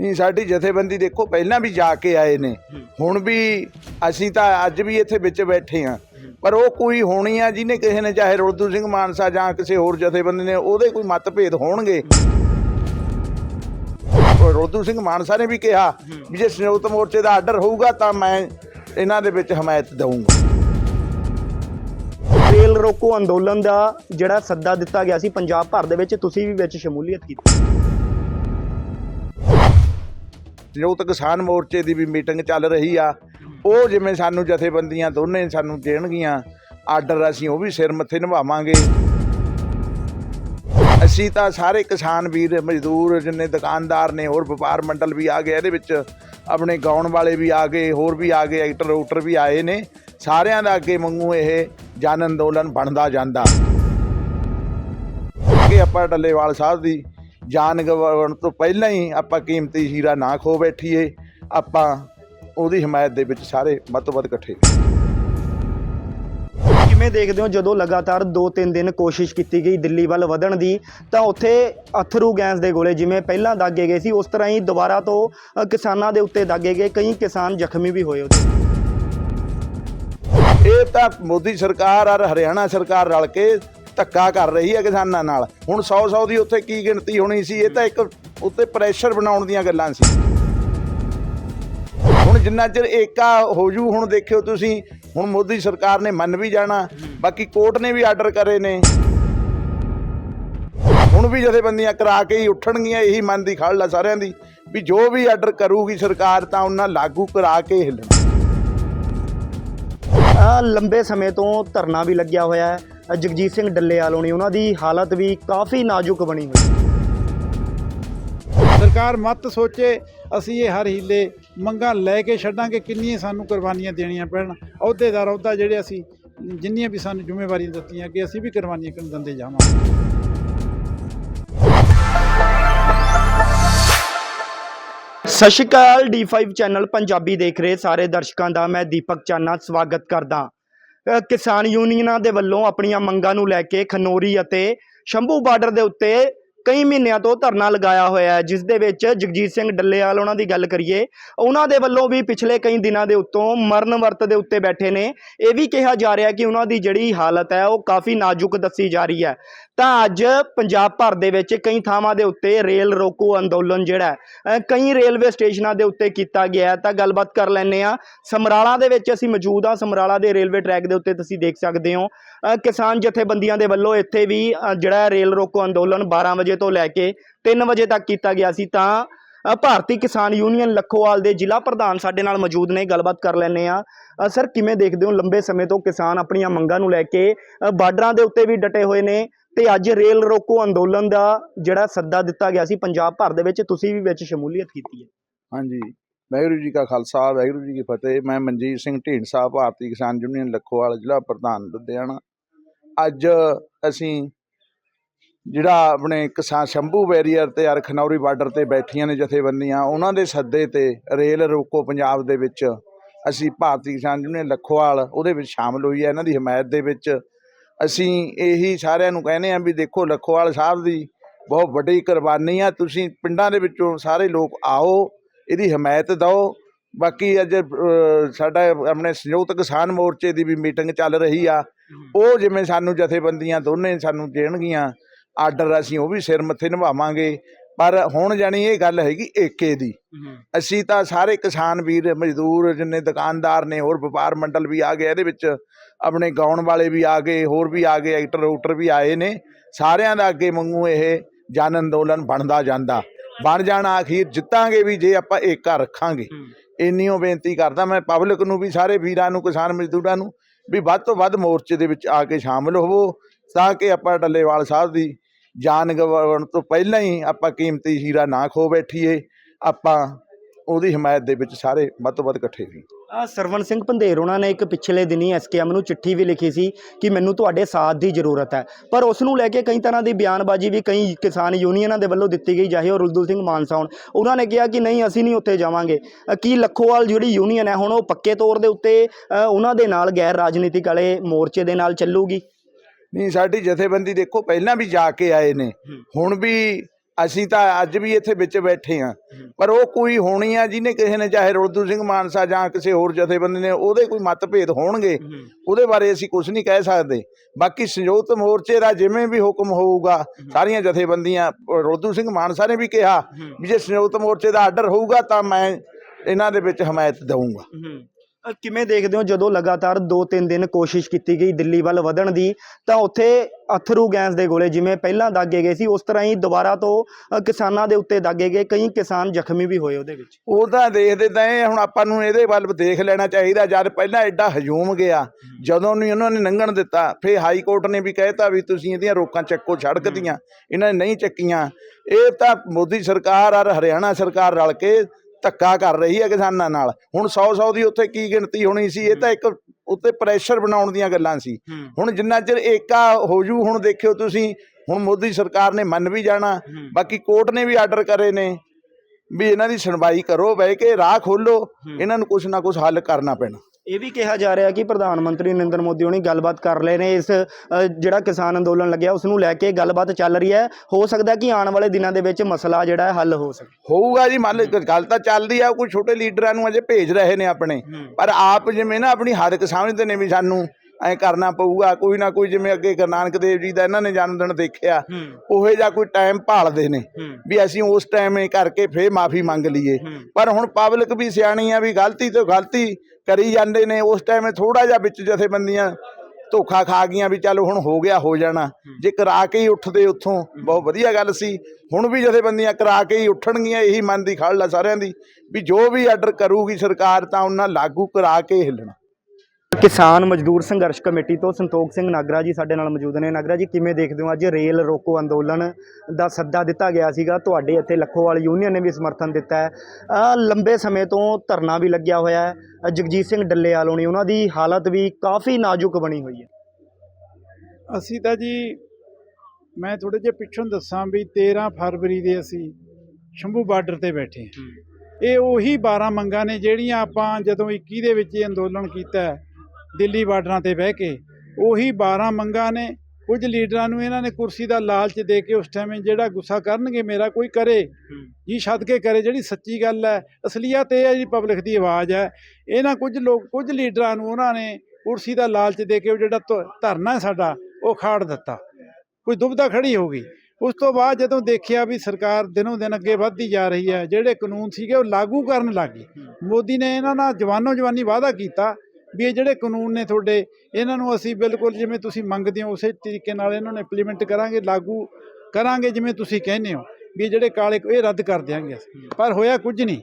ਨਹੀਂ ਸਾਡੀ ਜਥੇਬੰਦੀ ਦੇਖੋ ਪਹਿਲਾਂ ਵੀ ਜਾ ਕੇ ਆਏ ਨੇ। ਹੁਣ ਵੀ ਅਸੀਂ ਤਾਂ ਅੱਜ ਵੀ ਇੱਥੇ ਵਿੱਚ ਬੈਠੇ ਆ ਪਰ ਉਹ ਕੋਈ ਹੋਣੀ ਆ ਜਿਹਨੇ ਕਿਸੇ ਨੇ ਚਾਹੇ ਰੁਲਦੂ ਸਿੰਘ ਮਾਨਸਾ ਜਾਂ ਕਿਸੇ ਹੋਰ ਜਥੇਬੰਦੀ ਨੇ ਉਹਦੇ ਕੋਈ ਮਤਭੇਦ ਹੋਣਗੇ। ਉਹ ਰੁਲਦੂ ਸਿੰਘ ਮਾਨਸਾ ਨੇ ਵੀ ਕਿਹਾ ਵੀ ਜੇ ਸੰਯੁਕਤ ਮੋਰਚੇ ਦਾ ਆਰਡਰ ਹੋਊਗਾ ਤਾਂ ਮੈਂ ਇਹਨਾਂ ਦੇ ਵਿੱਚ ਹਮਾਇਤ ਦਊਂਗਾ। ਰੇਲ ਰੋਕੋ ਅੰਦੋਲਨ ਦਾ ਜਿਹੜਾ ਸੱਦਾ ਦਿੱਤਾ ਗਿਆ ਸੀ ਪੰਜਾਬ ਭਰ ਦੇ ਵਿੱਚ ਤੁਸੀਂ ਵੀ ਵਿੱਚ ਸ਼ਮੂਲੀਅਤ ਕੀਤੀ। ਸੰਯੁਕਤ ਕਿਸਾਨ ਮੋਰਚੇ ਦੀ ਵੀ ਮੀਟਿੰਗ ਚੱਲ ਰਹੀ ਆ, ਉਹ ਜਿਵੇਂ ਸਾਨੂੰ ਜਥੇਬੰਦੀਆਂ ਦੋਨੇ ਸਾਨੂੰ ਦੇਣਗੀਆਂ, ਆਰਡਰ ਅਸੀਂ ਉਹ ਵੀ ਸਿਰ ਮੱਥੇ ਨਿਭਾਵਾਂਗੇ। ਅਸੀਂ ਤਾਂ ਸਾਰੇ ਕਿਸਾਨ ਵੀਰ, ਮਜ਼ਦੂਰ ਜਿੰਨੇ ਦੁਕਾਨਦਾਰ ਨੇ, ਹੋਰ ਵਪਾਰ ਮੰਡਲ ਵੀ ਆ ਗਏ, ਇਹਦੇ ਵਿੱਚ ਆਪਣੇ ਗਾਉਣ ਵਾਲੇ ਵੀ ਆ ਗਏ, ਹੋਰ ਵੀ ਆ ਗਏ, ਐਕਟਰ ਉਕਟਰ ਵੀ ਆਏ ਨੇ। ਸਾਰਿਆਂ ਦਾ ਅੱਗੇ ਮੰਗੂ ਇਹ ਜਨ ਅੰਦੋਲਨ ਬਣਦਾ ਜਾਂਦਾ। ਕਿ ਆਪਾਂ ਡੱਲੇਵਾਲ ਸਾਹਿਬ ਦੀ ਜਾਨ ਗਵਾਉਣ ਤੋਂ ਪਹਿਲਾਂ ਹੀ ਆਪਾਂ ਕੀਮਤੀ ਹੀਰਾ ਨਾ ਖੋ ਬੈਠੀਏ ਆਪਾਂ ਉਹਦੀ ਹਮਾਇਤ ਦੇ ਵਿੱਚ ਸਾਰੇ ਵੱਧ ਇਕੱਠੇ ਕਿਵੇਂ ਦੇਖਦੇ ਹੋ ਜਦੋਂ ਲਗਾਤਾਰ 2-3 ਦਿਨ ਕੋਸ਼ਿਸ਼ ਕੀਤੀ ਗਈ ਦਿੱਲੀ ਵੱਲ ਵਧਣ ਦੀ ਤਾਂ ਉੱਥੇ ਅਥਰੂ ਗੈਸ ਦੇ ਗੋਲੇ ਜਿਵੇਂ ਪਹਿਲਾਂ ਦਾਗੇ ਗਏ ਸੀ ਉਸ ਤਰ੍ਹਾਂ ਹੀ ਦੁਬਾਰਾ ਤੋਂ ਅ, ਕਿਸਾਨਾਂ ਦੇ ਉੱਤੇ ਦਾਗੇ ਗਏ ਕਈ ਕਿਸਾਨ ਜ਼ਖਮੀ ਵੀ ਹੋਏ ਉਹਦੇ। ਇਹ ਤਾਂ ਮੋਦੀ ਸਰਕਾਰ ਔਰ ਹਰਿਆਣਾ ਸਰਕਾਰ ਰਲ ਕੇ ਧੱਕਾ ਕਰ ਰਹੀ ਹੈ ਕਿਸਾਨਾਂ ਨਾਲ। ਹੁਣ 100 100 ਦੀ ਉੱਥੇ ਕੀ ਗਿਣਤੀ ਹੋਣੀ ਸੀ, ਇਹ ਤਾਂ ਇੱਕ ਉੱਤੇ ਪ੍ਰੈਸ਼ਰ ਬਣਾਉਣ ਦੀਆਂ ਗੱਲਾਂ ਸੀ। ਹੁਣ ਜਿੰਨਾ ਚਿਰ ਏਕਾ ਹੋ ਜੂ, ਹੁਣ ਦੇਖਿਓ ਤੁਸੀਂ, ਹੁਣ ਮੋਦੀ ਸਰਕਾਰ ਨੇ ਮੰਨ ਵੀ ਜਾਣਾ, ਬਾਕੀ ਕੋਰਟ ਨੇ ਵੀ ਆਰਡਰ ਕਰੇ ਨੇ। ਹੁਣ ਵੀ ਜਥੇਬੰਦੀਆਂ ਕਰਾ ਕੇ ਹੀ ਉੱਠਣਗੀਆਂ, ਇਹੀ ਮਨ ਦੀ ਖੜਲ ਆ ਸਾਰਿਆਂ ਦੀ, ਵੀ ਜੋ ਵੀ ਆਰਡਰ ਕਰੂਗੀ ਸਰਕਾਰ ਤਾਂ ਉਹਨਾਂ ਲਾਗੂ ਕਰਾ ਕੇ ਹੀ ਹਿੱਲਣਾ ਲੰਬੇ ਸਮੇਂ ਤੋਂ ਧਰਨਾ ਵੀ ਲੱਗਿਆ ਹੋਇਆ ਹੈ। ਜਗਜੀਤ ਸਿੰਘ ਡੱਲੇਵਾਲ ਹੋਣੀ ਉਹਨਾਂ ਦੀ ਹਾਲਤ ਵੀ ਕਾਫੀ ਨਾਜ਼ੁਕ ਬਣੀ ਹੋਈ। ਸਰਕਾਰ ਮਤ ਸੋਚੇ ਅਸੀਂ ਇਹ ਹਰ ਹੀਲੇ ਮੰਗਾਂ ਲੈ ਕੇ ਛੱਡਾਂਗੇ ਕਿੰਨੀਆਂ ਸਾਨੂੰ ਕੁਰਬਾਨੀਆਂ ਦੇਣੀਆਂ ਪੈਣ। ਅਹੁਦੇਦਾਰ ਅਹੁਦਾ ਜਿਹੜੇ ਅਸੀਂ ਜਿੰਨੀਆਂ ਵੀ ਸਾਨੂੰ ਜ਼ਿੰਮੇਵਾਰੀਆਂ ਦਿੱਤੀਆਂ ਕਿ ਅਸੀਂ ਵੀ ਕੁਰਬਾਨੀਆਂ ਕਰਨ ਦਿੰਦੇ ਜਾਵਾਂਗੇ। ਸਤਿ ਸ਼੍ਰੀ ਅਕਾਲ D5 ਚੈਨਲ ਪੰਜਾਬੀ ਦੇਖ ਰਹੇ ਸਾਰੇ ਦਰਸ਼ਕਾਂ ਦਾ ਮੈਂ ਦੀਪਕ ਚਾਨਾ ਸਵਾਗਤ ਕਰਦਾ। ਕਿਸਾਨ ਯੂਨੀਅਨਾਂ ਦੇ ਵੱਲੋਂ ਆਪਣੀਆਂ ਮੰਗਾਂ ਨੂੰ ਲੈ ਕੇ ਖਨੋਰੀ ਅਤੇ ਸ਼ੰਭੂ ਬਾਰਡਰ ਦੇ ਉੱਤੇ ਕਈ ਮਹੀਨਿਆਂ ਤੋਂ ਧਰਨਾ ਲਗਾਇਆ ਹੋਇਆ ਹੈ, ਜਿਸ ਦੇ ਵਿੱਚ ਜਗਜੀਤ ਸਿੰਘ ਡੱਲੇਵਾਲ ਉਹਨਾਂ ਦੀ ਗੱਲ ਕਰੀਏ, ਉਹਨਾਂ ਦੇ ਵੱਲੋਂ ਵੀ ਪਿਛਲੇ ਕਈ ਦਿਨਾਂ ਦੇ ਉੱਤੋਂ ਮਰਨ ਵਰਤ ਦੇ ਉੱਤੇ ਬੈਠੇ ਨੇ। ਇਹ ਵੀ ਕਿਹਾ ਜਾ ਰਿਹਾ ਕਿ ਉਹਨਾਂ ਦੀ ਜਿਹੜੀ ਹਾਲਤ ਹੈ, ਉਹ ਕਾਫੀ ਨਾਜ਼ੁਕ ਦੱਸੀ ਜਾ ਰਹੀ ਹੈ। ਤਾਂ ਅੱਜ ਪੰਜਾਬ ਭਰ ਦੇ ਵਿੱਚ ਕਈ ਥਾਵਾਂ ਦੇ ਉੱਤੇ ਰੇਲ ਰੋਕੋ ਅੰਦੋਲਨ ਜਿਹੜਾ ਕਈ ਰੇਲਵੇ ਸਟੇਸ਼ਨਾਂ ਦੇ ਉੱਤੇ ਕੀਤਾ ਗਿਆ ਤਾਂ ਗੱਲਬਾਤ ਕਰ ਲੈਂਦੇ ਆ ਸਮਰਾਲਾ ਦੇ ਵਿੱਚ ਅਸੀਂ ਮੌਜੂਦ ਆ ਸਮਰਾਲਾ ਦੇ ਰੇਲਵੇ ਟਰੈਕ ਦੇ ਉੱਤੇ ਤੁਸੀਂ ਦੇਖ ਸਕਦੇ ਹੋ। ਕਿਸਾਨ ਜਥੇਬੰਦੀਆਂ ਦੇ ਵੱਲੋਂ ਇੱਥੇ ਵੀ ਜਿਹੜਾ ਰੇਲ ਰੋਕੋ ਅੰਦੋਲਨ 12 ਵਜੇ ਤੋਂ ਲੈ ਕੇ 3 ਵਜੇ ਤੱਕ ਕੀਤਾ ਗਿਆ ਸੀ ਤਾਂ ਭਾਰਤੀ ਕਿਸਾਨ ਯੂਨੀਅਨ ਲੱਖੋਵਾਲ ਦੇ ਜ਼ਿਲ੍ਹਾ ਪ੍ਰਧਾਨ ਸਾਡੇ ਨਾਲ ਮੌਜੂਦ ਨੇ ਗੱਲਬਾਤ ਕਰ ਲੈਂਦੇ ਆ ਸਰ ਕਿਵੇਂ ਦੇਖਦੇ ਹੋ ਲੰਬੇ ਸਮੇਂ ਤੋਂ ਕਿਸਾਨ ਆਪਣੀਆਂ ਮੰਗਾਂ ਨੂੰ ਲੈ ਕੇ ਅ, ਬਾਰਡਰਾਂ ਦੇ ਉੱਤੇ ਵੀ ਡਟੇ ਹੋਏ ਨੇ ਤੇ ਅੱਜ ਰੇਲ ਰੋਕੋ ਅੰਦੋਲਨ ਦਾ ਜਿਹੜਾ ਸੱਦਾ ਦਿੱਤਾ ਗਿਆ ਸੀ ਪੰਜਾਬ ਭਰ ਦੇ ਵਿੱਚ ਤੁਸੀਂ ਵੀ ਵਿੱਚ ਸ਼ਮੂਲੀਅਤ ਕੀਤੀ ਹੈ? ਹਾਂਜੀ। ਵਾਹਿਗੁਰੂ ਜੀ ਕਾ ਖਾਲਸਾ ਵਾਹਿਗੁਰੂ ਜੀ ਕੀ ਫਤਿਹ। ਮੈਂ ਮਨਜੀਤ ਸਿੰਘ ਢੀਂਡਸਾ ਭਾਰਤੀ ਕਿਸਾਨ ਯੂਨੀਅਨ ਲੱਖੋਵਾਲ ਜ਼ਿਲ੍ਹਾ ਪ੍ਰਧਾਨ ਲੁਧਿਆਣਾ। ਅੱਜ ਅਸੀਂ ਜਿਹੜਾ ਆਪਣੇ ਕਿਸਾਨ ਸ਼ੰਭੂ ਬੈਰੀਅਰ ਤੇ ਅਰ ਖਨੌਰੀ ਬਾਰਡਰ ਤੇ ਬੈਠੀਆਂ ਨੇ ਜਥੇਬੰਦੀਆਂ, ਉਹਨਾਂ ਦੇ ਸੱਦੇ ਤੇ ਰੇਲ ਰੋਕੋ ਪੰਜਾਬ ਦੇ ਵਿੱਚ ਅਸੀਂ ਭਾਰਤੀ ਕਿਸਾਨ ਯੂਨੀਅਨ ਲੱਖੋਵਾਲ ਉਹਦੇ ਵਿੱਚ ਸ਼ਾਮਲ ਹੋਈ ਹੈ, ਇਹਨਾਂ ਦੀ ਹਮਾਇਤ ਦੇ ਵਿੱਚ। ਅਸੀਂ ਇਹੀ ਸਾਰਿਆਂ ਨੂੰ ਕਹਿੰਦੇ ਹਾਂ ਵੀ ਦੇਖੋ ਲੱਖੋਵਾਲ ਸਾਹਿਬ ਦੀ ਬਹੁਤ ਵੱਡੀ ਕੁਰਬਾਨੀ ਆ, ਤੁਸੀਂ ਪਿੰਡਾਂ ਦੇ ਵਿੱਚੋਂ ਸਾਰੇ ਲੋਕ ਆਓ, ਇਹਦੀ ਹਮਾਇਤ ਦਿਓ ਬਾਕੀ ਅੱਜ ਸਾਡਾ ਆਪਣੇ ਸੰਯੁਕਤ ਕਿਸਾਨ ਮੋਰਚੇ ਦੀ ਵੀ ਮੀਟਿੰਗ ਚੱਲ ਰਹੀ ਆ। ਉਹ ਜਿਵੇਂ ਸਾਨੂੰ ਜਥੇਬੰਦੀਆਂ ਦੋਨੇ ਸਾਨੂੰ ਦੇਣਗੀਆਂ ਆਰਡਰ ਅਸੀਂ ਉਹ ਵੀ ਸਿਰ ਮੱਥੇ ਨਿਭਾਵਾਂਗੇ। ਪਰ ਹੁਣ ਜਾਣੀ ਇਹ ਗੱਲ ਹੈਗੀ ਏਕੇ ਦੀ। ਅਸੀਂ ਤਾਂ ਸਾਰੇ ਕਿਸਾਨ ਵੀਰ ਮਜ਼ਦੂਰ ਜਿੰਨੇ ਦੁਕਾਨਦਾਰ ਨੇ ਹੋਰ ਵਪਾਰ ਮੰਡਲ ਵੀ ਆ ਗਏ ਇਹਦੇ ਵਿੱਚ ਆਪਣੇ ਗਾਉਣ ਵਾਲੇ ਵੀ ਆ ਗਏ ਹੋਰ ਵੀ ਆ ਗਏ ਐਕਟਰ ਉਕਟਰ ਵੀ ਆਏ ਨੇ। ਸਾਰਿਆਂ ਦਾ ਅੱਗੇ ਮੰਗੂ ਇਹ ਜਨ ਅੰਦੋਲਨ ਬਣਦਾ ਜਾਂਦਾ। ਬਣ ਜਾਣਾ ਅਖੀਰ ਜਿੱਤਾਂਗੇ ਵੀ ਜੇ ਆਪਾਂ ਏਕਾ ਰੱਖਾਂਗੇ। ਇੰਨੀ ਉਹ ਬੇਨਤੀ ਕਰਦਾ ਮੈਂ ਪਬਲਿਕ ਨੂੰ ਵੀ, ਸਾਰੇ ਵੀਰਾਂ ਨੂੰ, ਕਿਸਾਨ ਮਜ਼ਦੂਰਾਂ ਨੂੰ ਵੀ ਵੱਧ ਤੋਂ ਵੱਧ ਮੋਰਚੇ ਦੇ ਵਿੱਚ ਆ ਕੇ ਸ਼ਾਮਲ ਹੋਵੋ ਤਾਂ ਕਿ ਆਪਾਂ ਡੱਲੇਵਾਲ ਸਾਹਿਬ ਦੀ ਜਾਨ ਗਵਾਉਣ ਤੋਂ ਪਹਿਲਾਂ ਹੀ ਆਪਾਂ ਕੀਮਤੀ ਹੀਰਾ ਨਾ ਖੋ ਬੈਠੀਏ, ਆਪਾਂ ਉਹਦੀ ਹਮਾਇਤ ਦੇ ਵਿੱਚ ਸਾਰੇ ਵੱਧ ਤੋਂ ਵੱਧ ਇਕੱਠੇ ਹੋਈਏ। ਆ ਸਰਵਨ ਸਿੰਘ ਪੰਧੇਰ ਉਹਨਾਂ ਨੇ ਇੱਕ ਪਿਛਲੇ ਦਿਨੀ ਐਸਕੇਐਮ ਨੂੰ ਚਿੱਠੀ ਵੀ ਲਿਖੀ ਸੀ ਕਿ ਮੈਨੂੰ ਤੁਹਾਡੇ ਸਾਥ ਦੀ ਜ਼ਰੂਰਤ ਹੈ। ਪਰ ਉਸ ਨੂੰ ਲੈ ਕੇ ਕਈ ਤਰ੍ਹਾਂ ਦੀ ਬਿਆਨਬਾਜ਼ੀ ਵੀ ਕਈ ਕਿਸਾਨ ਯੂਨੀਅਨਾਂ ਦੇ ਵੱਲੋਂ ਦਿੱਤੀ ਗਈ ਚਾਹੇ ਉਹ ਰੁਲਦੂ ਸਿੰਘ ਮਾਨਸਾ ਹੋਣ। ਉਹਨਾਂ ਨੇ ਕਿਹਾ ਕਿ ਨਹੀਂ ਅਸੀਂ ਨਹੀਂ ਉੱਥੇ ਜਾਵਾਂਗੇ। ਕੀ ਲੱਖੋਵਾਲ ਜਿਹੜੀ ਯੂਨੀਅਨ ਹੈ ਹੁਣ ਉਹ ਪੱਕੇ ਤੌਰ ਦੇ ਉੱਤੇ ਉਹਨਾਂ ਦੇ ਨਾਲ ਗੈਰ ਰਾਜਨੀਤਿਕ ਵਾਲੇ ਮੋਰਚੇ ਦੇ ਨਾਲ ਚੱਲੂਗੀ? ਨਹੀਂ ਸਾਡੀ ਜਥੇਬੰਦੀ ਦੇਖੋ ਪਹਿਲਾਂ ਵੀ ਜਾ ਕੇ ਆਏ ਨੇ। ਹੁਣ ਵੀ ਅਸੀਂ ਤਾਂ ਅੱਜ ਵੀ ਇੱਥੇ ਵਿੱਚ ਬੈਠੇ ਆ ਪਰ ਉਹ ਕੋਈ ਹੋਣੀ ਆ ਜਿਹਨੇ ਕਿਸੇ ਨੇ ਚਾਹੇ ਰੁਲਦੂ ਸਿੰਘ ਮਾਨਸਾ ਜਾਂ ਕਿਸੇ ਹੋਰ ਜਥੇਬੰਦੀ ਨੇ ਉਹਦੇ ਕੋਈ ਮਤਭੇਦ ਹੋਣਗੇ ਉਹਦੇ ਬਾਰੇ ਅਸੀਂ ਕੁਝ ਨਹੀਂ ਕਹਿ ਸਕਦੇ। ਬਾਕੀ ਸੰਯੁਕਤ ਮੋਰਚੇ ਦਾ ਜਿਵੇਂ ਵੀ ਹੁਕਮ ਹੋਊਗਾ ਸਾਰੀਆਂ ਜਥੇਬੰਦੀਆਂ ਰੁਲਦੂ ਸਿੰਘ ਮਾਨਸਾ ਨੇ ਵੀ ਕਿਹਾ ਵੀ ਜੇ ਸੰਯੁਕਤ ਮੋਰਚੇ ਦਾ ਆਰਡਰ ਹੋਊਗਾ ਤਾਂ ਮੈਂ ਇਹਨਾਂ ਦੇ ਵਿੱਚ ਹਮਾਇਤ ਦਊਂਗਾ। ਕਿਵੇਂ ਦੇਖਦੇ ਹੋ ਜਦੋਂ ਲਗਾਤਾਰ 2-3 ਦਿਨ ਕੋਸ਼ਿਸ਼ ਕੀਤੀ ਗਈ ਦਿੱਲੀ ਵੱਲ ਵਧਣ ਦੀ ਤਾਂ ਉੱਥੇ ਅਥਰੂ ਗੈਸ ਦੇ ਗੋਲੇ ਜਿਵੇਂ ਪਹਿਲਾਂ ਦਾਗੇ ਗਏ ਸੀ ਉਸ ਤਰ੍ਹਾਂ ਹੀ ਦੁਬਾਰਾ ਤੋਂ ਕਿਸਾਨਾਂ ਦੇ ਉੱਤੇ ਦਾਗੇ ਗਏ ਕਈ ਕਿਸਾਨ ਜ਼ਖਮੀ ਵੀ ਹੋਏ ਉਹਦੇ ਵਿੱਚ? ਉਹ ਤਾਂ ਦੇਖਦੇ ਤਾਂ ਇਹ ਹੁਣ ਆਪਾਂ ਨੂੰ ਇਹਦੇ ਵੱਲ ਦੇਖ ਲੈਣਾ ਚਾਹੀਦਾ ਜਦ ਪਹਿਲਾਂ ਐਡਾ ਹਜੂਮ ਗਿਆ ਜਦੋਂ ਨਹੀਂ ਉਹਨਾਂ ਨੇ ਲੰਘਣ ਦਿੱਤਾ ਫੇ ਹਾਈ ਕੋਰਟ ਨੇ ਵੀ ਕਹਿਤਾ ਵੀ ਤੁਸੀਂ ਇਹਦੀਆਂ ਰੋਕਾਂ ਚੱਕੋ ਸੜਕ ਦੀਆਂ ਇਹਨਾਂ ਨੇ ਨਹੀਂ ਚੱਕੀਆਂ। ਇਹ ਤਾਂ ਮੋਦੀ ਸਰਕਾਰ ਔਰ ਹਰਿਆਣਾ ਸਰਕਾਰ ਰਲ ਕੇ ਧੱਕਾ ਕਰ ਰਹੀ ਹੈ ਕਿਸਾਨਾਂ ਨਾਲ। ਹੁਣ 100 100 ਦੀ ਉੱਥੇ ਕੀ ਗਿਣਤੀ ਹੋਣੀ ਸੀ ਇਹ ਤਾਂ ਇੱਕ ਉੱਤੇ ਪ੍ਰੈਸ਼ਰ ਬਣਾਉਣ ਦੀਆਂ ਗੱਲਾਂ ਸੀ। ਹੁਣ ਜਿੰਨਾ ਚਿਰ ਏਕਾ ਹੋ ਜੂ ਹੁਣ ਦੇਖਿਓ ਤੁਸੀਂ ਹੁਣ ਮੋਦੀ ਸਰਕਾਰ ਨੇ ਮੰਨ ਵੀ ਜਾਣਾ ਬਾਕੀ ਕੋਰਟ ਨੇ ਵੀ ਆਰਡਰ ਕਰੇ ਨੇ ਵੀ ਇਹਨਾਂ ਦੀ ਸੁਣਵਾਈ ਕਰੋ ਬਹਿ ਕੇ ਰਾਹ ਖੋਲੋ ਇਹਨਾਂ ਨੂੰ ਕੁਛ ਨਾ ਕੁਛ ਹੱਲ ਕਰਨਾ ਪੈਣਾ। ਇਹ ਵੀ ਕਿਹਾ ਜਾ ਰਿਹਾ ਕਿ ਪ੍ਰਧਾਨ ਮੰਤਰੀ ਨਰਿੰਦਰ ਮੋਦੀ ਹੋਣੀ ਗੱਲਬਾਤ ਕਰ ਰਹੇ ਨੇ ਇਸ ਜਿਹੜਾ ਕਿਸਾਨ ਅੰਦੋਲਨ ਲੱਗਿਆ ਉਸ ਨੂੰ ਲੈ ਕੇ ਗੱਲਬਾਤ ਚੱਲ ਰਹੀ ਹੈ। ਹੋ ਸਕਦਾ ਕਿ ਆਉਣ ਵਾਲੇ ਦਿਨਾਂ ਦੇ ਵਿੱਚ ਮਸਲਾ ਜਿਹੜਾ ਹੈ ਹੱਲ ਹੋ ਸਕੇ। ਹੋਊਗਾ ਜੀ ਮੰਨ ਲਓ ਗੱਲ ਤਾਂ ਚੱਲਦੀ ਆ ਕੋਈ ਛੋਟੇ ਲੀਡਰਾਂ ਨੂੰ ਅਜੇ ਭੇਜ ਰਹੇ ਨੇ ਆਪਣੇ। ਪਰ ਆਪ ਜਿਵੇਂ ਨਾ ਆਪਣੀ ਹੱਦ ਸਮਝਦੇ ਨੇ ਵੀ ਸਾਨੂੰ ਐ ਕਰਨਾ ਪਊਗਾ ਕੋਈ ਨਾ ਕੋਈ ਜਿਵੇਂ ਅੱਗੇ ਗੁਰੂ ਨਾਨਕ ਦੇਵ ਜੀ ਦਾ ਇਹਨਾਂ ਨੇ ਜਨਮ ਦਿਨ ਦੇਖਿਆ ਉਹੇ ਜਾਂ ਕੋਈ ਟਾਈਮ ਭਾਲਦੇ ਨੇ ਵੀ ਅਸੀਂ ਉਸ ਟਾਈਮ ਇਹ ਕਰਕੇ ਫੇਰ ਮਾਫੀ ਮੰਗ ਲਈਏ। ਪਰ ਹੁਣ ਪਬਲਿਕ ਵੀ ਸਿਆਣੀ ਆ ਵੀ ਗਲਤੀ ਤੋਂ ਗਲਤੀ ਕਰੀ ਜਾਂਦੇ ਨੇ ਉਸ ਟਾਈਮ ਥੋੜਾ ਜਿਹਾ ਵਿੱਚ ਜਥੇਬੰਦੀਆਂ ਧੋਖਾ ਖਾ ਗਈਆਂ ਵੀ ਚੱਲ ਹੁਣ ਹੋ ਗਿਆ ਹੋ ਜਾਣਾ। ਜੇ ਕਰਾ ਕੇ ਹੀ ਉੱਠਦੇ ਉੱਥੋਂ ਬਹੁਤ ਵਧੀਆ ਗੱਲ ਸੀ। ਹੁਣ ਵੀ ਜਥੇਬੰਦੀਆਂ ਕਰਾ ਕੇ ਹੀ ਉੱਠਣਗੀਆਂ ਇਹੀ ਮਨ ਦੀ ਖੜਲ ਆ ਸਾਰਿਆਂ ਦੀ। ਵੀ ਜੋ ਵੀ ਆਰਡਰ ਕਰੂਗੀ ਸਰਕਾਰ ਤਾਂ ਉਹਨਾਂ ਲਾਗੂ ਕਰਾ ਕੇ ਹਿੱਲਣਾ। ਕਿਸਾਨ ਮਜ਼ਦੂਰ ਸੰਘਰਸ਼ ਕਮੇਟੀ ਤੋਂ ਸੰਤੋਖ ਸਿੰਘ ਨਾਗਰਾ ਜੀ ਸਾਡੇ ਨਾਲ ਮੌਜੂਦ ਨੇ। ਨਾਗਰਾ ਜੀ ਕਿਵੇਂ ਦੇਖਦੇ ਹੋ ਅੱਜ ਰੇਲ ਰੋਕੋ ਅੰਦੋਲਨ ਦਾ ਸੱਦਾ ਦਿੱਤਾ ਗਿਆ ਸੀਗਾ? ਤੁਹਾਡੇ ਇੱਥੇ ਲੱਖੋਵਾਲ ਯੂਨੀਅਨ ਨੇ ਵੀ ਸਮਰਥਨ ਦਿੱਤਾ ਹੈ। ਲੰਬੇ ਸਮੇਂ ਤੋਂ ਧਰਨਾ ਵੀ ਲੱਗਿਆ ਹੋਇਆ ਹੈ। ਜਗਜੀਤ ਸਿੰਘ ਡੱਲੇਵਾਲ ਹੋਣੀ ਉਹਨਾਂ ਦੀ ਹਾਲਤ ਵੀ ਕਾਫੀ ਨਾਜ਼ੁਕ ਬਣੀ ਹੋਈ ਹੈ। ਅਸੀਂ ਤਾਂ ਜੀ ਮੈਂ ਥੋੜੇ ਜਿਹਾ ਪਿੱਛੋਂ ਦੱਸਾਂ ਵੀ 13 ਫਰਵਰੀ ਦੇ ਅਸੀਂ ਸ਼ੰਭੂ ਬਾਰਡਰ ਤੇ ਬੈਠੇ ਹਾਂ। ਇਹ ਉਹੀ 12 ਮੰਗਾਂ ਨੇ ਜਿਹੜੀਆਂ ਆਪਾਂ ਜਦੋਂ 21 ਦੇ ਵਿੱਚ ਇਹ ਅੰਦੋਲਨ ਕੀਤਾ ਹੈ, ਦਿੱਲੀ ਬਾਰਡਰਾਂ ਤੇ ਬਹਿ ਕੇ। ਉਹੀ 12 ਮੰਗਾਂ ਨੇ। ਕੁਝ ਲੀਡਰਾਂ ਨੂੰ ਇਹਨਾਂ ਨੇ ਕੁਰਸੀ ਦਾ ਲਾਲਚ ਦੇ ਕੇ ਉਸ ਟਾਈਮ ਜਿਹੜਾ ਗੁੱਸਾ ਕਰਨਗੇ ਮੇਰਾ ਕੋਈ ਕਰੇ। ਜੀ ਛੱਡ ਕੇ ਕਰੇ ਜਿਹੜੀ ਸੱਚੀ ਗੱਲ ਹੈ। ਅਸਲੀਅਤ ਇਹ ਹੈ ਜੀ ਪਬਲਿਕ ਦੀ ਆਵਾਜ਼ ਹੈ। ਇਹਨਾਂ ਕੁਝ ਲੋਕ ਕੁਝ ਲੀਡਰਾਂ ਨੂੰ ਉਹਨਾਂ ਨੇ ਕੁਰਸੀ ਦਾ ਲਾਲਚ ਦੇ ਕੇ ਉਹ ਜਿਹੜਾ ਧਰਨਾ ਹੈ ਸਾਡਾ ਉਹ ਖਾੜ ਦਿੱਤਾ। ਕੋਈ ਦੁਬਦਾ ਖੜੀ ਹੋ ਗਈ। ਉਸ ਤੋਂ ਬਾਅਦ ਜਦੋਂ ਦੇਖਿਆ ਵੀ ਸਰਕਾਰ ਦਿਨੋਂ ਦਿਨ ਅੱਗੇ ਵੱਧਦੀ ਜਾ ਰਹੀ ਹੈ ਜਿਹੜੇ ਕਾਨੂੰਨ ਸੀਗੇ ਉਹ ਲਾਗੂ ਕਰਨ ਲੱਗ ਮੋਦੀ ਨੇ ਇਹਨਾਂ ਨਾਲ ਜਵਾਨੋ ਜਵਾਨੀ ਵਾਅਦਾ ਕੀਤਾ। ਵੀ ਇਹ ਜਿਹੜੇ ਕਾਨੂੰਨ ਨੇ ਤੁਹਾਡੇ, ਇਹਨਾਂ ਨੂੰ ਅਸੀਂ ਬਿਲਕੁਲ ਜਿਵੇਂ ਤੁਸੀਂ ਮੰਗਦੇ ਹੋ, ਉਸੇ ਤਰੀਕੇ ਨਾਲ ਇਹਨਾਂ ਨੂੰ ਇੰਪਲੀਮੈਂਟ ਕਰਾਂਗੇ, ਲਾਗੂ ਕਰਾਂਗੇ ਜਿਵੇਂ ਤੁਸੀਂ ਕਹਿੰਦੇ ਹੋ, ਵੀ ਜਿਹੜੇ ਕਾਲੇ ਇਹ ਰੱਦ ਕਰ ਦਿਆਂਗੇ ਅਸੀਂ। ਪਰ ਹੋਇਆ ਕੁਝ ਨਹੀਂ।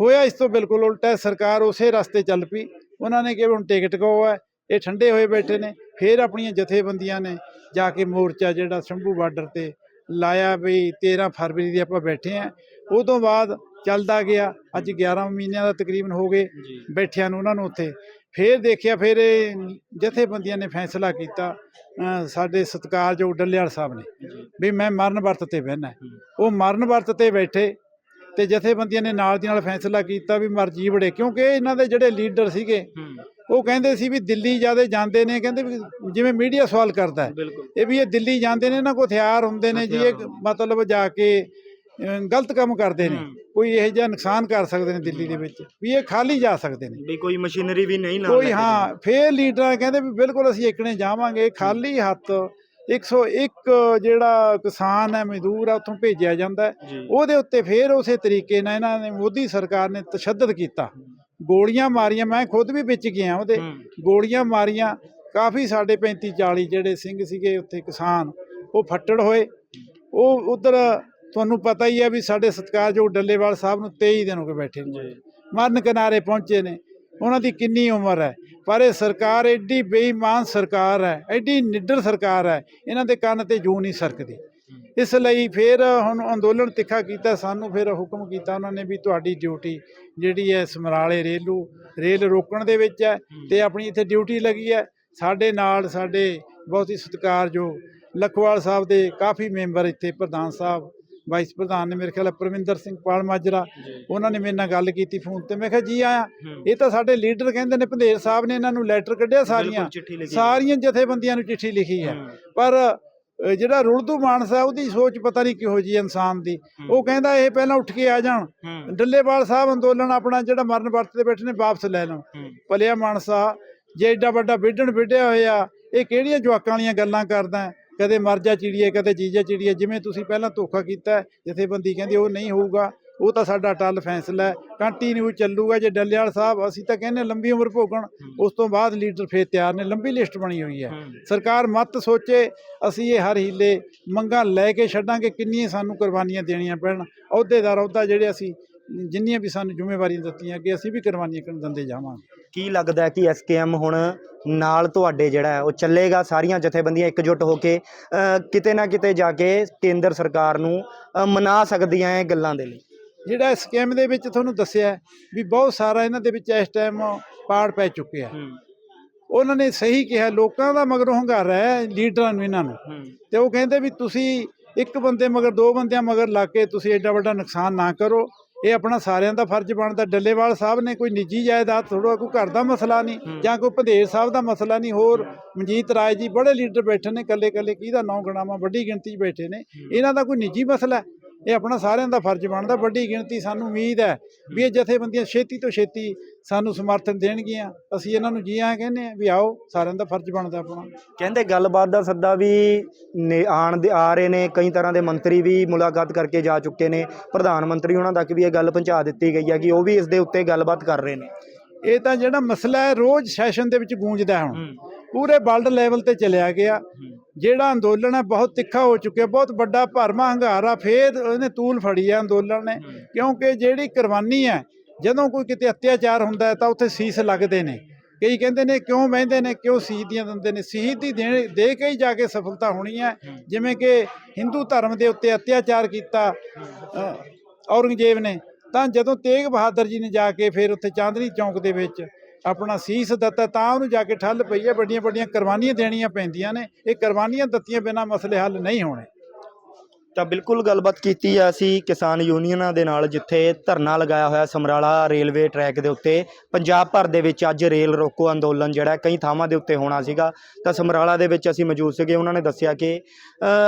ਹੋਇਆ ਇਸ ਤੋਂ ਬਿਲਕੁਲ ਉਲਟਾ ਹੈ। ਸਰਕਾਰ ਉਸੇ ਰਸਤੇ ਚੱਲ ਪਈ। ਉਹਨਾਂ ਨੇ ਕਿਹਾ ਵੀ ਹੁਣ ਟਿਕਟ ਕੋ ਹੈ, ਇਹ ਠੰਡੇ ਹੋਏ ਬੈਠੇ ਨੇ, ਫਿਰ ਆਪਣੀਆਂ ਜਥੇਬੰਦੀਆਂ ਨੇ ਜਾ ਕੇ ਮੋਰਚਾ ਜਿਹੜਾ ਸ਼ੰਭੂ ਬਾਰਡਰ ਤੇ ਲਾਇਆ ਵੀ 13 ਫਰਵਰੀ ਦੀ ਆਪਾਂ ਬੈਠੇ ਆ ਉਹ ਤੋਂ ਬਾਅਦ ਚੱਲਦਾ ਗਿਆ। ਅੱਜ 11 ਮਹੀਨਿਆਂ ਦਾ ਤਕਰੀਬਨ ਹੋ ਗਏ ਬੈਠਿਆਂ ਨੂੰ ਉਹਨਾਂ ਨੂੰ ਉੱਥੇ। ਫਿਰ ਦੇਖਿਆ ਫਿਰ ਇਹ ਜਥੇਬੰਦੀਆਂ ਨੇ ਫੈਸਲਾ ਕੀਤਾ ਸਾਡੇ ਸਤਿਕਾਰਯੋਗ ਡੱਲੇਵਾਲ ਸਾਹਿਬ ਨੇ ਵੀ ਮੈਂ ਮਰਨ ਵਰਤ ਤੇ ਬਹਿਣਾ ਉਹ ਮਰਨ ਵਰਤ ਤੇ ਬੈਠੇ ਤੇ ਜਥੇਬੰਦੀਆਂ ਨੇ ਨਾਲ ਦੀ ਨਾਲ ਫੈਸਲਾ ਕੀਤਾ ਵੀ ਮਰਜ਼ੀ ਬੜੇ ਕਿਉਂਕਿ ਇਹਨਾਂ ਦੇ ਜਿਹੜੇ ਲੀਡਰ ਸੀਗੇ ਉਹ ਕਹਿੰਦੇ ਸੀ ਵੀ ਦਿੱਲੀ ਜਿਆਦੇ ਜਾਂਦੇ ਨੇ ਕਹਿੰਦੇ ਵੀ ਜਿਵੇਂ ਮੀਡੀਆ ਸਵਾਲ ਕਰਦਾ ਹੈ। ਇਹ ਵੀ ਇਹ ਦਿੱਲੀ ਜਾਂਦੇ ਨੇ ਇਹਨਾਂ ਕੋਲ ਹਥਿਆਰ ਹੁੰਦੇ ਨੇ ਜੀ ਇਹ ਮਤਲਬ ਜਾ ਕੇ ਗਲਤ ਕੰਮ ਕਰਦੇ ਨੇ। ਕੋਈ ਇਹੋ ਜਿਹਾ ਨੁਕਸਾਨ ਕਰ ਸਕਦੇ ਨੇ ਦਿੱਲੀ ਦੇ ਵਿੱਚ ਵੀ ਇਹ ਖਾਲੀ ਜਾ ਸਕਦੇ ਨੇ। ਵੀ ਕੋਈ ਮਸ਼ੀਨਰੀ ਵੀ ਨਹੀਂ ਨਾਲ ਕੋਈ ਹਾਂ ਫੇਰ ਲੀਡਰਾਂ ਕਹਿੰਦੇ ਵੀ ਬਿਲਕੁਲ ਅਸੀਂ ਇਕਣੇ ਜਾਵਾਂਗੇ ਖਾਲੀ ਹੱਥ 101 ਜਿਹੜਾ ਕਿਸਾਨ ਹੈ ਮਜ਼ਦੂਰ ਆ ਉੱਥੋਂ ਭੇਜਿਆ ਜਾਂਦਾ ਉਹਦੇ ਉੱਤੇ ਫੇਰ ਉਸੇ ਤਰੀਕੇ ਨਾਲ ਇਹਨਾਂ ਨੇ ਮੋਦੀ ਸਰਕਾਰ ਨੇ ਤਸ਼ੱਦਦ ਕੀਤਾ। ਗੋਲੀਆਂ ਮਾਰੀਆਂ ਮੈਂ ਖੁਦ ਵੀ ਵਿੱਚ ਗਿਆ ਉਹਦੇ। ਗੋਲੀਆਂ ਮਾਰੀਆਂ ਕਾਫੀ ਸਾਡੇ 35 40 ਜਿਹੜੇ ਸਿੰਘ ਸੀਗੇ ਉੱਥੇ ਕਿਸਾਨ ਉਹ ਫੱਟੜ ਹੋਏ। ਉਹ ਉਧਰ ਤੁਹਾਨੂੰ ਪਤਾ ਹੀ ਹੈ ਵੀ ਸਾਡੇ ਸਤਿਕਾਰਯੋਗ ਡੱਲੇਵਾਲ ਸਾਹਿਬ ਨੂੰ 23 ਦਿਨ ਹੋ ਗਏ ਬੈਠੇ ਨੂੰ। ਮਰਨ ਕਿਨਾਰੇ ਪਹੁੰਚੇ ਨੇ। ਉਹਨਾਂ ਦੀ ਕਿੰਨੀ ਉਮਰ ਹੈ? ਪਰ ਇਹ ਸਰਕਾਰ ਐਡੀ ਬੇਈਮਾਨ ਸਰਕਾਰ ਹੈ ਐਡੀ ਨਿੱਡਰ ਸਰਕਾਰ ਹੈ ਇਹਨਾਂ ਦੇ ਕੰਨ ਤੇ ਜੂ ਨਹੀਂ ਸਰਕਦੀ। ਇਸ ਲਈ ਫਿਰ ਹੁਣ ਅੰਦੋਲਨ ਤਿੱਖਾ ਕੀਤਾ ਸਾਨੂੰ ਫਿਰ ਹੁਕਮ ਕੀਤਾ ਉਹਨਾਂ ਨੇ ਵੀ ਤੁਹਾਡੀ ਡਿਊਟੀ ਜਿਹੜੀ ਹੈ ਸਮਰਾਲੇ ਰੇਲੂ ਰੇਲ ਰੋਕਣ ਦੇ ਵਿੱਚ ਹੈ ਤੇ ਆਪਣੀ ਇੱਥੇ ਡਿਊਟੀ ਲੱਗੀ ਹੈ। ਸਾਡੇ ਨਾਲ ਸਾਡੇ ਬਹੁਤ ਹੀ ਸਤਿਕਾਰਯੋਗ ਲਖਵਾਲ ਸਾਹਿਬ ਦੇ ਕਾਫੀ ਮੈਂਬਰ ਇੱਥੇ ਪ੍ਰਧਾਨ ਸਾਹਿਬ ਵਾਈਸ ਪ੍ਰਧਾਨ ਨੇ ਮੇਰੇ ਖਿਆਲ ਹੈ ਪਰਮਿੰਦਰ ਸਿੰਘ ਪਾਲ ਮਾਜਰਾ ਉਹਨਾਂ ਨੇ ਮੇਰੇ ਨਾਲ ਗੱਲ ਕੀਤੀ ਫੋਨ ਤੇ। ਮੈਂ ਕਿਹਾ ਜੀ ਆਇਆ ਇਹ ਤਾਂ ਸਾਡੇ ਲੀਡਰ ਕਹਿੰਦੇ ਨੇ ਭੰਦੇਰ ਸਾਹਿਬ ਨੇ ਇਹਨਾਂ ਨੂੰ ਲੈਟਰ ਕੱਢਿਆ ਸਾਰੀਆਂ। ਸਾਰੀਆਂ ਜਥੇਬੰਦੀਆਂ ਨੂੰ ਚਿੱਠੀ ਲਿਖੀ ਹੈ। ਪਰ ਜਿਹੜਾ ਰੁਲਦੂ ਮਾਨਸ ਹੈ ਉਹਦੀ ਸੋਚ ਪਤਾ ਨਹੀਂ ਕਿਹੋ ਜੀ ਇਨਸਾਨ ਦੀ। ਉਹ ਕਹਿੰਦਾ ਇਹ ਪਹਿਲਾਂ ਉੱਠ ਕੇ ਆ ਜਾਣ। ਡੱਲੇਵਾਲ ਸਾਹਿਬ ਅੰਦੋਲਨ ਆਪਣਾ ਜਿਹੜਾ ਮਰਨ ਵਰਤ ਤੇ ਬੈਠੇ ਨੇ ਵਾਪਸ ਲੈ ਲੈਣ ਭਲਿਆ ਮਾਨਸਾ ਜੇ ਏਡਾ ਵੱਡਾ ਵਿਢਣ ਵਿਢਿਆ ਹੋਇਆ ਇਹ ਕਿਹੜੀਆਂ ਜਵਾਕਾਂ ਵਾਲੀਆਂ ਗੱਲਾਂ ਕਰਦਾ ਹੈ? ਕਦੇ ਮਰ ਜਾ ਚਿੜੀਏ ਕਦੇ ਜੀਜਾ ਚਿੜੀਏ ਜਿਵੇਂ ਤੁਸੀਂ ਪਹਿਲਾਂ ਧੋਖਾ ਕੀਤਾ ਜਥੇਬੰਦੀ ਕਹਿੰਦੀ ਉਹ ਨਹੀਂ ਹੋਊਗਾ ਉਹ ਤਾਂ ਸਾਡਾ ਟੱਲ ਫੈਸਲਾ ਹੈ ਕੰਟੀਨਿਊ ਚੱਲੂਗਾ ਜੇ ਡੱਲੇਵਾਲ ਸਾਹਿਬ ਅਸੀਂ ਤਾਂ ਕਹਿੰਦੇ ਲੰਬੀ ਉਮਰ ਭੋਗਣ ਉਸ ਤੋਂ ਬਾਅਦ ਲੀਡਰ ਫੇਰ ਤਿਆਰ ਨੇ ਲੰਬੀ ਲਿਸਟ ਬਣੀ ਹੋਈ ਹੈ। ਸਰਕਾਰ ਮਤ ਸੋਚੇ ਅਸੀਂ ਇਹ ਹਰ ਹੀਲੇ ਮੰਗਾਂ ਲੈ ਕੇ ਛੱਡਾਂਗੇ ਕਿੰਨੀਆਂ ਸਾਨੂੰ ਕੁਰਬਾਨੀਆਂ ਦੇਣੀਆਂ ਪੈਣ ਅਹੁਦੇਦਾਰ ਅਹੁਦਾ ਜਿਹੜੇ ਅਸੀਂ ਜਿੰਨੀਆਂ ਵੀ ਸਾਨੂੰ ਜ਼ਿੰਮੇਵਾਰੀਆਂ ਦਿੱਤੀਆਂ ਕਿ ਅਸੀਂ ਵੀ ਕੁਰਬਾਨੀਆਂ ਕਰਨ ਦਿੰਦੇ ਜਾਵਾਂਗੇ। ਕੀ ਲੱਗਦਾ ਹੈ ਕਿ ਐਸਕੇਐਮ ਹੁਣ ਨਾਲ ਤੁਹਾਡੇ ਜਿਹੜਾ ਹੈ ਉਹ ਚੱਲੇਗਾ? ਸਾਰੀਆਂ ਜਥੇਬੰਦੀਆਂ ਇਕਜੁੱਟ ਹੋ ਕੇ ਕਿਤੇ ਨਾ ਕਿਤੇ ਜਾ ਕੇ ਕੇਂਦਰ ਸਰਕਾਰ ਨੂੰ ਮਨਾ ਸਕਦੀਆਂ ਇਹ ਗੱਲਾਂ ਦੇ ਲਈ। ਜਿਹੜਾ ਸਕੀਮ ਦੇ ਵਿੱਚ ਤੁਹਾਨੂੰ ਦੱਸਿਆ ਵੀ ਬਹੁਤ ਸਾਰਾ ਇਹਨਾਂ ਦੇ ਵਿੱਚ ਇਸ ਟਾਈਮ ਪਾੜ ਪੈ ਚੁੱਕਿਆ ਉਹਨਾਂ ਨੇ ਸਹੀ ਕਿਹਾ ਲੋਕਾਂ ਦਾ ਮਗਰੋਂ ਹੰਗਾਰਾ ਹੈ ਲੀਡਰਾਂ ਨੂੰ ਇਹਨਾਂ ਨੂੰ। ਤੇ ਉਹ ਕਹਿੰਦੇ ਵੀ ਤੁਸੀਂ ਇੱਕ ਬੰਦੇ ਮਗਰ ਦੋ ਬੰਦਿਆਂ ਮਗਰ ਲਾ ਕੇ ਤੁਸੀਂ ਐਡਾ ਵੱਡਾ ਨੁਕਸਾਨ ਨਾ ਕਰੋ। ਇਹ ਆਪਣਾ ਸਾਰਿਆਂ ਦਾ ਫਰਜ਼ ਬਣਦਾ। ਡੱਲੇਵਾਲ ਸਾਹਿਬ ਨੇ ਕੋਈ ਨਿੱਜੀ ਜਾਇਦਾਦ ਥੋੜਾ ਕੋਈ ਘਰ ਦਾ ਮਸਲਾ ਨਹੀਂ ਜਾਂ ਕੋਈ ਭੰਦੇਰ ਸਾਹਿਬ ਦਾ ਮਸਲਾ ਨਹੀਂ ਹੋਰ ਮਨਜੀਤ ਰਾਏ ਜੀ ਬੜੇ ਲੀਡਰ ਬੈਠੇ ਨੇ ਕੱਲੇ ਕੱਲੇ ਕਿਹਦਾ ਨਾਂ ਗਣਾਵਾਂ ਵੱਡੀ ਗਿਣਤੀ 'ਚ ਬੈਠੇ ਨੇ। ਇਹਨਾਂ ਦਾ ਕੋਈ ਨਿੱਜੀ ਮਸਲਾ ਇਹ ਆਪਣਾ ਸਾਰਿਆਂ ਦਾ ਫਰਜ਼ ਬਣਦਾ ਵੱਡੀ ਗਿਣਤੀ ਸਾਨੂੰ ਉਮੀਦ ਹੈ ਵੀ ਇਹ ਜਥੇਬੰਦੀਆਂ ਛੇਤੀ ਤੋਂ ਛੇਤੀ ਸਾਨੂੰ ਸਮਰਥਨ ਦੇਣਗੀਆਂ। ਅਸੀਂ ਇਹਨਾਂ ਨੂੰ ਜੀ ਆਇਆਂ ਕਹਿੰਦੇ ਆ ਵੀ ਆਓ ਸਾਰਿਆਂ ਦਾ ਫਰਜ਼ ਬਣਦਾ ਆਪਣਾ। ਕਹਿੰਦੇ ਗੱਲਬਾਤ ਦਾ ਸੱਦਾ ਵੀ ਆਣ ਦੇ ਆ ਰਹੇ ਨੇ ਕਈ ਤਰ੍ਹਾਂ ਦੇ ਮੰਤਰੀ ਵੀ ਮੁਲਾਕਾਤ ਕਰਕੇ ਜਾ ਚੁੱਕੇ ਨੇ। ਪ੍ਰਧਾਨ ਮੰਤਰੀ ਉਹਨਾਂ ਤੱਕ ਵੀ ਇਹ ਗੱਲ ਪਹੁੰਚਾ ਦਿੱਤੀ ਗਈ ਹੈ ਕਿ ਉਹ ਵੀ ਇਸ ਦੇ ਉੱਤੇ ਗੱਲਬਾਤ ਕਰ ਰਹੇ ਨੇ। ਇਹ ਤਾਂ ਜਿਹੜਾ ਮਸਲਾ ਹੈ ਰੋਜ਼ ਸੈਸ਼ਨ ਦੇ ਵਿੱਚ ਗੂੰਜਦਾ ਹੁਣ। ਪੂਰੇ ਵਰਲਡ ਲੈਵਲ ਤੇ ਚਲਿਆ ਗਿਆ। ਜਿਹੜਾ ਅੰਦੋਲਨ ਹੈ ਬਹੁਤ ਤਿੱਖਾ ਹੋ ਚੁੱਕਿਆ ਬਹੁਤ ਵੱਡਾ ਭਰਮਾ ਹੰਗਾਰਾ ਫੇਰ ਉਹਨੇ ਤੂਲ ਫੜੀ ਹੈ ਅੰਦੋਲਨ ਨੇ। ਕਿਉਂਕਿ ਜਿਹੜੀ ਕੁਰਬਾਨੀ ਹੈ ਜਦੋਂ ਕੋਈ ਕਿਤੇ ਅਤਿਆਚਾਰ ਹੁੰਦਾ ਤਾਂ ਉੱਥੇ ਸੀਸ ਲੱਗਦੇ ਨੇ। ਕਈ ਕਹਿੰਦੇ ਨੇ ਕਿਉਂ ਬਹਿੰਦੇ ਨੇ ਕਿਉਂ ਸ਼ਹੀਦੀਆਂ ਦਿੰਦੇ ਨੇ? ਸ਼ਹੀਦੀ ਦੇ ਕੇ ਹੀ ਜਾ ਕੇ ਸਫਲਤਾ ਹੋਣੀ ਹੈ। ਜਿਵੇਂ ਕਿ ਹਿੰਦੂ ਧਰਮ ਦੇ ਉੱਤੇ ਅਤਿਆਚਾਰ ਕੀਤਾ ਔਰੰਗਜ਼ੇਬ ਨੇ ਤਾਂ ਜਦੋਂ ਤੇਗ ਬਹਾਦਰ ਜੀ ਨੇ ਜਾ ਕੇ ਫਿਰ ਉੱਥੇ ਚਾਂਦਨੀ ਚੌਂਕ ਦੇ ਵਿੱਚ ਆਪਣਾ ਸੀਸ ਦਿੱਤਾ ਤਾਂ ਉਹਨੂੰ ਜਾ ਕੇ ਠੱਲ ਪਈ ਹੈ। ਵੱਡੀਆਂ ਵੱਡੀਆਂ ਕੁਰਬਾਨੀਆਂ ਦੇਣੀਆਂ ਪੈਂਦੀਆਂ ਨੇ। ਇਹ ਕੁਰਬਾਨੀਆਂ ਦਿੱਤੀਆਂ ਬਿਨਾਂ ਮਸਲੇ ਹੱਲ ਨਹੀਂ ਹੋਣੇ। ਤਾਂ ਬਿਲਕੁਲ ਗੱਲਬਾਤ ਕੀਤੀ ਹੈ ਅਸੀਂ ਕਿਸਾਨ ਯੂਨੀਅਨਾਂ ਦੇ ਨਾਲ, ਜਿੱਥੇ ਧਰਨਾ ਲਗਾਇਆ ਹੋਇਆ ਸਮਰਾਲਾ ਰੇਲਵੇ ਟਰੈਕ ਦੇ ਉੱਤੇ। ਪੰਜਾਬ ਭਰ ਦੇ ਵਿੱਚ ਅੱਜ ਰੇਲ ਰੋਕੋ ਅੰਦੋਲਨ ਜਿਹੜਾ ਕਈ ਥਾਵਾਂ ਦੇ ਉੱਤੇ ਹੋਣਾ ਸੀਗਾ। ਤਾਂ ਸਮਰਾਲਾ ਦੇ ਵਿੱਚ ਅਸੀਂ ਮੌਜੂਦ ਸੀਗੇ। ਉਹਨਾਂ ਨੇ ਦੱਸਿਆ ਕਿ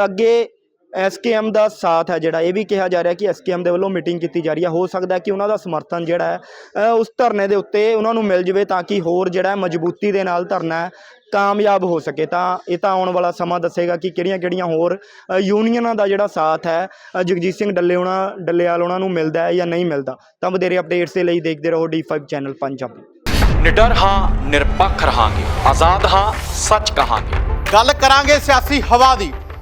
ਅੱਗੇ ਐਸਕੇਐਮ ਦਾ ਸਾਥ ਹੈ ਜਿਹੜਾ ਇਹ ਵੀ ਕਿਹਾ ਜਾ ਰਿਹਾ ਕਿ ਐਸਕੇਐਮ ਦੇ ਵੱਲੋਂ ਮੀਟਿੰਗ ਕੀਤੀ ਜਾ ਰਹੀ ਹੈ। ਹੋ ਸਕਦਾ ਹੈ ਕਿ ਉਹਨਾਂ ਦਾ ਸਮਰਥਨ ਜਿਹੜਾ ਹੈ ਉਸ ਧਰਨੇ ਦੇ ਉੱਤੇ ਉਹਨਾਂ ਨੂੰ ਮਿਲ ਜਵੇ ਤਾਂ ਕਿ ਹੋਰ ਜਿਹੜਾ ਹੈ ਮਜ਼ਬੂਤੀ ਦੇ ਨਾਲ ਧਰਨਾ ਕਾਮਯਾਬ ਹੋ ਸਕੇ। ਤਾਂ ਇਹ ਤਾਂ ਆਉਣ ਵਾਲਾ ਸਮਾਂ ਦੱਸੇਗਾ ਕਿ ਕਿਹੜੀਆਂ-ਕਿਹੜੀਆਂ ਹੋਰ ਯੂਨੀਅਨਾਂ ਦਾ ਜਿਹੜਾ ਸਾਥ ਹੈ ਜਗਜੀਤ ਸਿੰਘ ਡੱਲੇ ਉਹਨਾਂ ਡੱਲੇਵਾਲ ਉਹਨਾਂ ਨੂੰ ਮਿਲਦਾ ਹੈ ਜਾਂ ਨਹੀਂ ਮਿਲਦਾ। ਤਾਂ ਵਧੇਰੇ ਅਪਡੇਟਸ ਦੇ ਲਈ ਦੇਖਦੇ ਰਹੋ D5 ਚੈਨਲ ਪੰਜਾਬੀ ਨਿਡਰ ਹਾਂ ਨਿਰਪੱਖ ਰਹਾਂਗੇ। ਆਜ਼ਾਦ ਹਾਂ ਸੱਚ ਕਹਾਂਗੇ। ਗੱਲ ਕਰਾਂਗੇ ਸਿਆਸੀ ਹਵਾ ਦੀ।